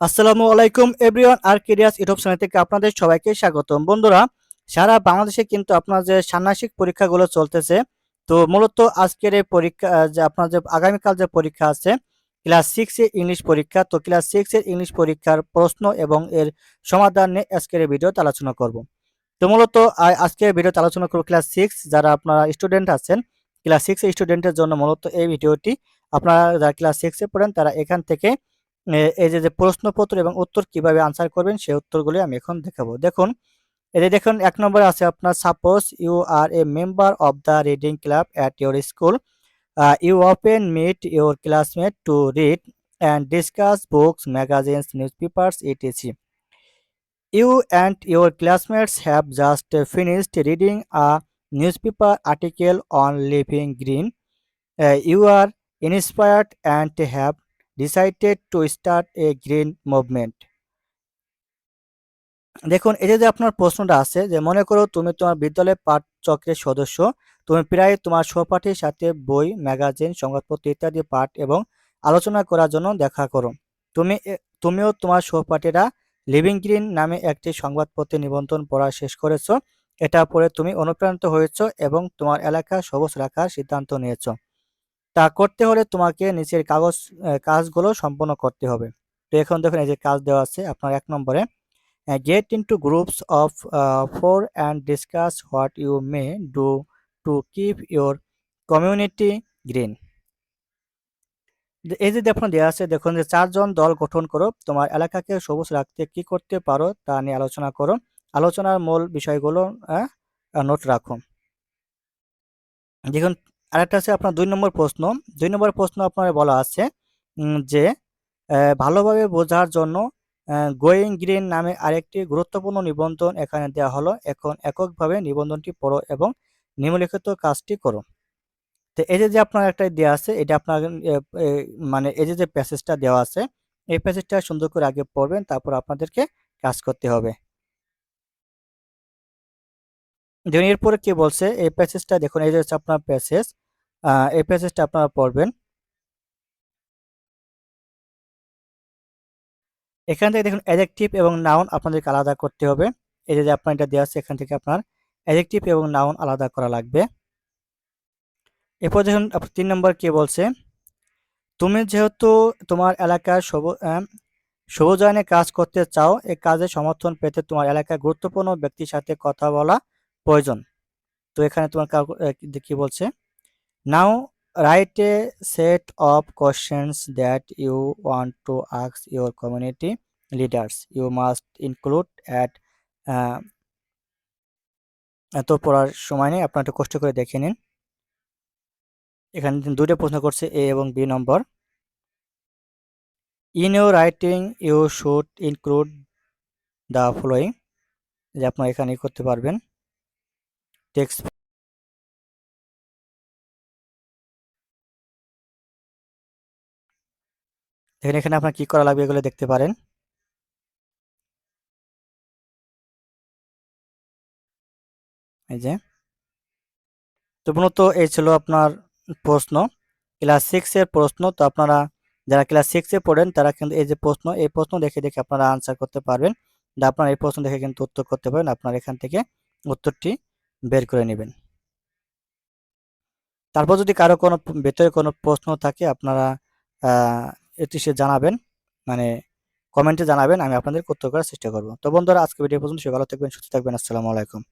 আসসালামু আলাইকুম এভরিওয়ান, আর কেরিয়াস ইউটিউব চ্যানেল থেকে আপনাদের সবাইকে স্বাগতম। বন্ধুরা, সারা বাংলাদেশে কিন্তু আপনার যে ষান্মাসিক পরীক্ষাগুলো চলতেছে, তো মূলত আজকের এই পরীক্ষা যে আপনার যে আগামীকাল যে পরীক্ষা আছে, ক্লাস সিক্স ইংলিশ পরীক্ষা, তো ক্লাস সিক্স এর ইংলিশ পরীক্ষার প্রশ্ন এবং এর সমাধান নিয়ে আজকের এই ভিডিওতে আলোচনা করব। তো মূলত আ- আজকের ভিডিওতে আলোচনা করব ক্লাস সিক্স, যারা আপনারা স্টুডেন্ট আছেন, ক্লাস সিক্স এর স্টুডেন্টের জন্য মূলত এই ভিডিওটি আপনারা যারা ক্লাস সিক্সে পড়েন, তারা এখান থেকে এই যে, যে প্রশ্নপত্র এবং উত্তর কীভাবে আনসার করবেন সেই উত্তরগুলি আমি এখন দেখাবো। দেখুন, যে দেখুন এক নম্বরে আছে আপনার suppose you are a member of the reading club at your school. You often meet your classmate to read and discuss books, magazines, newspapers ETC. You and your classmates have just finished reading a newspaper article on living green. Uh, you are inspired and have decided to start a green movement দেখুন এই যে, আপনার প্রশ্নটা আছে যে মনে করো তুমি তোমার বিদ্যালয়ের পাঠচক্রের সদস্য। তুমি প্রায় তোমার সহপাঠীর সাথে বই, ম্যাগাজিন, সংবাদপত্র ইত্যাদি পাঠ এবং আলোচনা করার জন্য দেখা করো। তুমি তুমিও তোমার সহপাঠীরা লিভিং গ্রিন নামে একটি সংবাদপত্রে নিবন্ধন পড়া শেষ করেছ। এটা পড়ে তুমি অনুপ্রাণিত হয়েছো এবং তোমার এলাকা সবুজ রাখার সিদ্ধান্ত নিয়েছো। তা করতে হলে তোমাকে নিচের কাগজ কাজগুলো সম্পন্ন করতে হবে। তো এখন দেখুন, এই যে কাজ দেওয়া আছে আপনার এক নম্বরে get into groups of four and discuss what you may do to keep your community green. এই যে দেখুন, দেওয়া আছে, দেখুন যে চারজন দল গঠন করো। তোমার এলাকাকে সবুজ রাখতে কি করতে পারো তা নিয়ে আলোচনা করো। আলোচনার মূল বিষয়গুলো নোট রাখো। দেখুন আরেকটা আছে আপনার দুই নম্বর প্রশ্ন। দুই নম্বর প্রশ্ন আপনার বলা আছে যে ভালোভাবে বোঝার জন্য গোয়িং গ্রিন নামে আরেকটি গুরুত্বপূর্ণ নিবন্ধন এখানে দেয়া হলো। এখন এককভাবে নিবন্ধনটি পড়ো এবং নিম্নলিখিত কাজটি করো। তো এই যে, আপনার একটা দেওয়া আছে এটা আপনার মানে এই যে প্যাসেজটা দেওয়া আছে এই প্যাসেজটা সুন্দর করে আগে পড়বেন তারপর আপনাদেরকে কাজ করতে হবে। দেখুন এরপরে কি বলছে এই প্যাসেজটা দেখুন এই যে হচ্ছে আপনার প্যাসেজ। এই প্যাসেজটা আপনারা পড়বেন। এখান থেকে দেখুন অ্যাডজেক্টিভ এবং নাউন আপনাদেরকে আলাদা করতে হবে। এই যে, আপনার এটা দেওয়া আছে এখান থেকে আপনার অ্যাডজেক্টিভ এবং নাউন আলাদা করা লাগবে। এরপর দেখুন তিন নম্বর কি বলছে? তুমি যেহেতু তোমার এলাকার সবুজায়নে কাজ করতে চাও, এ কাজে সমর্থন পেতে তোমার এলাকার গুরুত্বপূর্ণ ব্যক্তির সাথে কথা বলা প্রয়োজন। তো এখানে তোমার কি বলছে? Now write a set of questions that you want to ask your community leaders. You must include at এত পড়ার সময় নেই। আপনারা একটু কষ্ট করে দেখে নিন। এখানে ২ টা প্রশ্ন করছে এ এবং B number. In your writing you should include the following যে আপনারা এখানে করতে পারবেন। দেখেন এখানে আপনার কি করা লাগবে এগুলো দেখতে পারেন। এই যে। তো মূলত এই ছিল আপনার প্রশ্ন। ক্লাস 6 এর প্রশ্ন। তো আপনারা যারা ক্লাস 6 এ পড়েন তারা কিন্তু এই যে প্রশ্ন, এই প্রশ্ন দেখে, দেখে আপনারা আনসার করতে পারবেন। আপনারা এই প্রশ্ন দেখে কিন্তু উত্তর করতে পারেন। আপনারা এখান থেকে উত্তরটি বের করে নেবেন তারপর যদি কারও কোনো ভেতরে কোনো প্রশ্ন থাকে আপনারা এটি সে জানাবেন। মানে কমেন্টে জানাবেন। আমি আপনাদের উত্তর করার চেষ্টা করব তো বন্ধুরা আজকে ভিডিও পর্যন্ত। সে ভালো থাকবেন, সুস্থ থাকবেন। আসসালামু আলাইকুম।